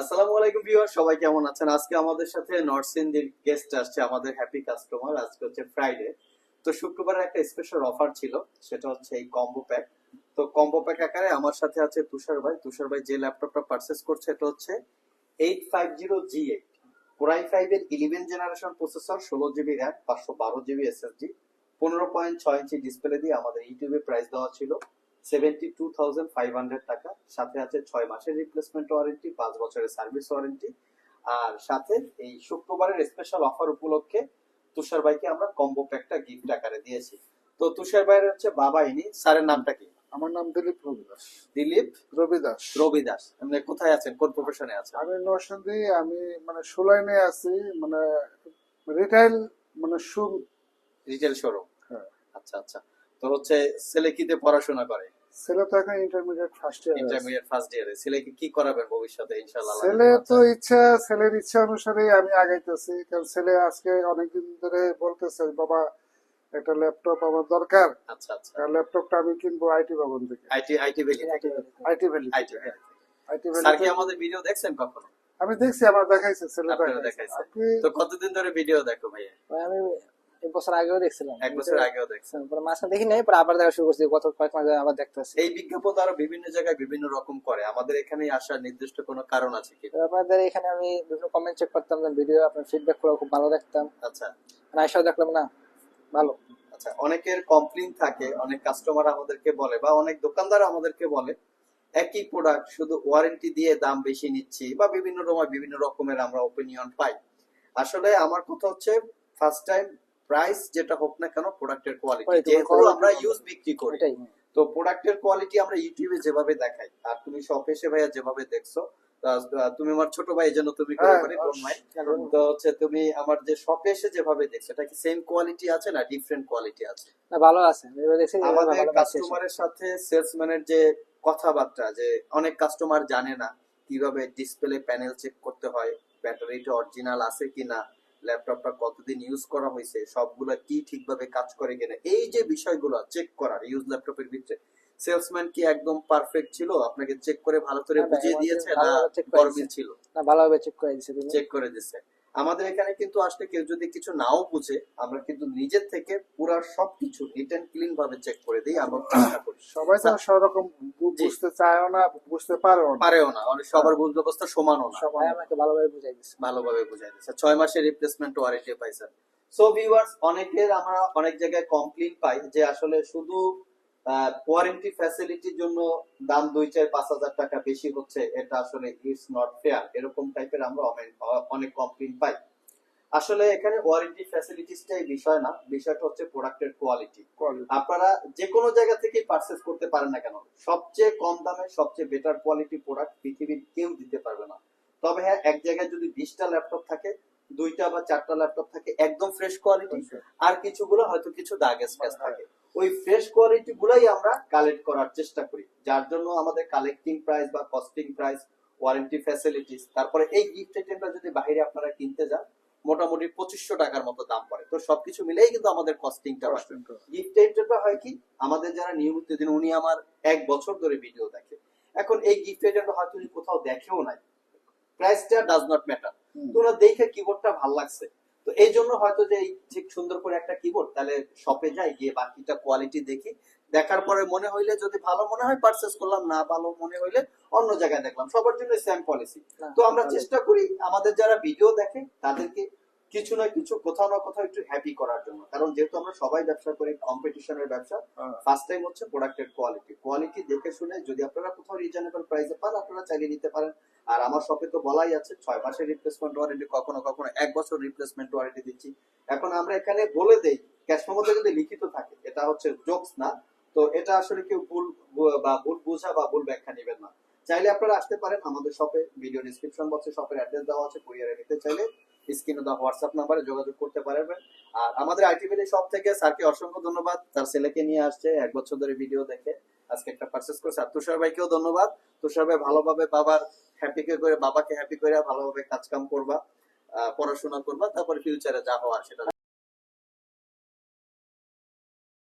আসসালামু আলাইকুম ভিউয়ার, সবাই কেমন আছেন? আজকে আমাদের সাথে ইন্ডিয়ান গেস্ট আসছে আমাদের হ্যাপি কাস্টমার আজকে হচ্ছে ফ্রাইডে তো একটা স্পেশাল অফার ছিল, সেটা হচ্ছে এই কম্বো প্যাক তো কম্বো প্যাক আকারে আমার সাথে আছে তুষার ভাই। তুষার ভাই যে ল্যাপটপটা পারচেস করছে, এটা হচ্ছে ফাইভ এর ইলেভেন জেনারেশন প্রসেসর ষোলো জিবি র্যাম পাঁচশো বারো জিবি এসএসডি পনেরো পয়েন্ট ছয় ইঞ্চি ডিসপ্লে দিয়ে আমাদের ইউটিউবে প্রাইস দেওয়া ছিল। Seventy two thousand five hundred টাকা সাথে আছে ছয় মাসের রিপ্লেসমেন্ট ওয়ারেন্টি পাঁচ বছরের সার্ভিস ওয়ারেন্টি আর সাথে এই শুক্রবারের স্পেশাল অফার উপলক্ষে তুষার ভাইকে আমরা কম্বো প্যাকটা গিফট আকারে দিয়েছি। তো তুষার ভাইয়ের হচ্ছে বাবা ইনি স্যারের নামটা কি? আমার নাম দিলীপ রবি দাস দিলীপ রবি দাস রবি দাস আপনি কোথায় আছেন? কোন প্রফেশনে আছেন? আমি নরসিংদী আমি মানে সুলাইনে আছি মানে রিটাইল মানে শুন রিটেল শোরুম। আচ্ছা আচ্ছা। তো হচ্ছে ছেলে কিতে পড়াশোনা করে? ছেলে তো এখন intermediate first year intermediate first ইয়ারে ছেলেকে কি করাবেন ভবিষ্যতে ইনশাআল্লাহ? ছেলে তো ইচ্ছা ছেলের ইচ্ছা অনুসারে আমি আগাইতেছি। কারণ ছেলে আজকে অনেকদিন ধরে বলতেছে বাবা একটা ল্যাপটপ আমার দরকার। আচ্ছা আচ্ছা। ল্যাপটপটা আমি কিনবো আইটি ভবন থেকে। IT IT valley IT valley IT IT sir কি আমাদের ভিডিও দেখছেন কখনো? আমি দেখছি আমার দেখাইছে ছেলে দেখাইছে। দেখাইছে। তো কতদিন ধরে ভিডিও দেখো ভাইয়া? ভাই আমি এক বছর আগেও দেখছিলাম। এক বছর আগেও দেখছেন পরে মাঝখানে দেখি নাই পরে আবার দেখা শুরু করছি গত কয়েক মাস আবার দেখতেছি এই বিজ্ঞাপন আরও বিভিন্ন জায়গায় বিভিন্ন রকম করে। আমাদের এখানে আসার নির্দিষ্ট কোনো কারণ আছে কি? আপনাদের এখানে আমি বিভিন্ন কমেন্ট চেক করতাম ভিডিও আপনার ফিডব্যাকগুলো খুব ভালো দেখতাম। আচ্ছা। আইসাও দেখলাম না ভালো। আচ্ছা অনেকের কমপ্লেইন থাকে অনেক কাস্টমার আমাদেরকে বলে বা অনেক দোকানদার আমাদেরকে বলে একই প্রোডাক্ট শুধু ওয়ারেন্টি দিয়ে দাম বেশি নিচ্ছি বা বিভিন্ন রকমের বিভিন্ন রকমের আমরা ওপিনিয়ন পাই। আসলে আমার কথা হচ্ছে ফার্স্ট টাইম প্রাইস যেটা হোক না কেন প্রোডাক্টের কোয়ালিটি যেহেতু আমরা ইউজ বিক্রি করি। তো প্রোডাক্টের কোয়ালিটি আমরা ইউটিউবে যেভাবে দেখাই আর তুমি শপে এসে ভাইয়া যেভাবে দেখছ তুমি আমার ছোট ভাই এই জন্য তুমি করে হ্যাঁ, পারি ডোন্ট তো হচ্ছে তুমি আমার যে শপে এসে যেভাবে দেখছ এটা কি সেম কোয়ালিটি আছে না ডিফারেন্ট কোয়ালিটি আছে? না ভালো আছে। আমাদের কাস্টমারের সাথে সেলসম্যানের যে কথাবার্তা যে অনেক কাস্টমার জানে না কীভাবে ডিসপ্লে প্যানেল চেক করতে হয় ব্যাটারিটা অরিজিনাল আছে কিনা ল্যাপটপটা কতদিন ইউজ করা হয়েছে সবগুলা কি ঠিকভাবে কাজ করে কিনা এই যে বিষয়গুলো চেক করার ইউজ ল্যাপটপের ভিতরে। সেলসম্যান কি একদম পারফেক্ট ছিল? আপনাকে চেক করে ভালো করে বুঝিয়ে দিয়েছে না গরমিল ছিল? না ভালোভাবে চেক করে দিয়েছে চেক করে দিচ্ছে আমাদের এখানে কিন্তু আসলে কেউ যদি কিছু নাও বুঝে আমরা কিন্তু নিজের থেকে পুরা সবকিছু নিট এন্ড ক্লিন ভাবে চেক করে দিই আমরা চেষ্টা করি। সবাই তো সব রকম। বুঝতে চায়ও না বুঝতে পারেও না। পারেও না। অনেক সবার বুঝ ব্যবস্থা সমানও না। ভাই আমাকে ভালোভাবে বুঝাই দিচ্ছে। ভালোভাবে বুঝাই দিচ্ছে। ছয় মাসের রিপ্লেসমেন্ট ওয়ারেন্টি পাইছেন সো ভিউয়ার্স অনেকের আমরা অনেক জায়গায় কমপ্লেন পাই যে আসলে শুধু ওয়ারেন্টি ফ্যাসিলিটির জন্য দাম দুই চার পাঁচ হাজার টাকা বেশি হচ্ছে এটা আসলে ইটস নট ফেয়ার এরকম টাইপের আমরা অনেক- কমপ্লেন পাই। আসলে এখানে ওয়ারেন্টি ফ্যাসিলিটিসটাই বিষয় না বিষয়টা হচ্ছে প্রোডাক্টের কোয়ালিটি আপনারা যে কোনো জায়গা থেকে পারচেস করতে পারেন না কেন সবচেয়ে কম দামে সবচেয়ে বেটার কোয়ালিটি প্রোডাক্ট পৃথিবীর কেউ দিতে পারবে না। তবে হ্যাঁ এক জায়গায় যদি বিশটা ল্যাপটপ থাকে দুইটা বা চারটা ল্যাপটপ থাকে একদম ফ্রেশ কোয়ালিটি আর কিছুগুলো হয়তো কিছু দাগ স্ক্র্যাচ থাকে। ওই ফ্রেশ কোয়ালিটি গুলাই আমরা কালেক্ট করার চেষ্টা করি। যার জন্য আমাদের কালেক্টিং প্রাইস বা কস্টিং প্রাইস ওয়ারেন্টি ফ্যাসিলিটিস তারপরে এই গিফট আইটেমটা যদি বাইরে আপনারা কিনতে যান মোটামুটি পঁচিশশো টাকার মতো দাম পড়ে। তো সবকিছু মিলেই কিন্তু আমাদের কস্টিংটা গিফট আইটেমটা হয় কি? আমাদের যারা নিয়মিত দিন উনি আমার এক বছর ধরে ভিডিও দেখে। এখন এই গিফট আইটেমটা হয়তো উনি কোথাও দেখেও নাই। প্রাইসটা ডাজ নট ম্যাটার হুম। তো ওনার দেখে কিবোর্ডটা ভালো লাগছে। তো এই জন্য হয়তো যে ঠিক সুন্দর করে একটা কিবোর্ড তাহলে শপে যাই গিয়ে বাকিটা কোয়ালিটি দেখি। দেখার পরে মনে হইলে যদি ভালো মনে হয় পারচেস করলাম না ভালো মনে হইলে অন্য জায়গায় দেখলাম। সবার জন্য সেম পলিসি তো আমরা চেষ্টা করি আমাদের যারা ভিডিও দেখে তাদেরকে কিছু না কিছু কোথাও না কোথাও একটু হ্যাপি করার জন্য। কারণ যেহেতু আমরা সবাই ব্যবসা করি কম্পিটিশনের ব্যবসা হ্যাঁ। ফার্স্ট টাইম হচ্ছে প্রোডাক্টের কোয়ালিটি কোয়ালিটি দেখে শুনে যদি আপনারা কোথাও রিজনেবল প্রাইসে পান আপনারা চালিয়ে নিতে পারেন। আর আমার শপে তো বলাই আছে, ছয় মাসের রিপ্লেসমেন্ট ওয়ারেন্টি কখনো কখনো এক বছর রিপ্লেসমেন্ট ওয়ারেন্টি দিচ্ছি। এখন আমরা এখানে বলে দেই ক্যাশ মধ্যে যদি লিখিত থাকে, এটা হচ্ছে জোকস না, তো এটা আসলে কেউ ভুল বা ভুল বোঝা বা ভুল ব্যাখ্যা নেবেন না। চাইলে আপনারা আসতে পারেন আমাদের শপে ভিডিও ডিসক্রিপশন বক্সে শপের অ্যাড্রেস দেওয়া আছে কুরিয়ারে নিতে চাইলে স্ক্রিনে দেওয়া হোয়াটসঅ্যাপ নাম্বারে যোগাযোগ করতে পারবেন। আর আমাদের আইটিভিলি শপ থেকে স্যারকে অসংখ্য ধন্যবাদ, তার ছেলেকে নিয়ে আসছে, এক বছর ধরে ভিডিও দেখে। আজকে একটা পারচেস করছে। আর তুষার ভাইকেও ধন্যবাদ। তুষার ভাই ভালোভাবে বাবার হ্যাপি করে বাবাকে হ্যাপি করে ভালোভাবে কাজকাম করবা পড়াশোনা করবা, তারপরে ফিউচারে যা হওয়ার সেটা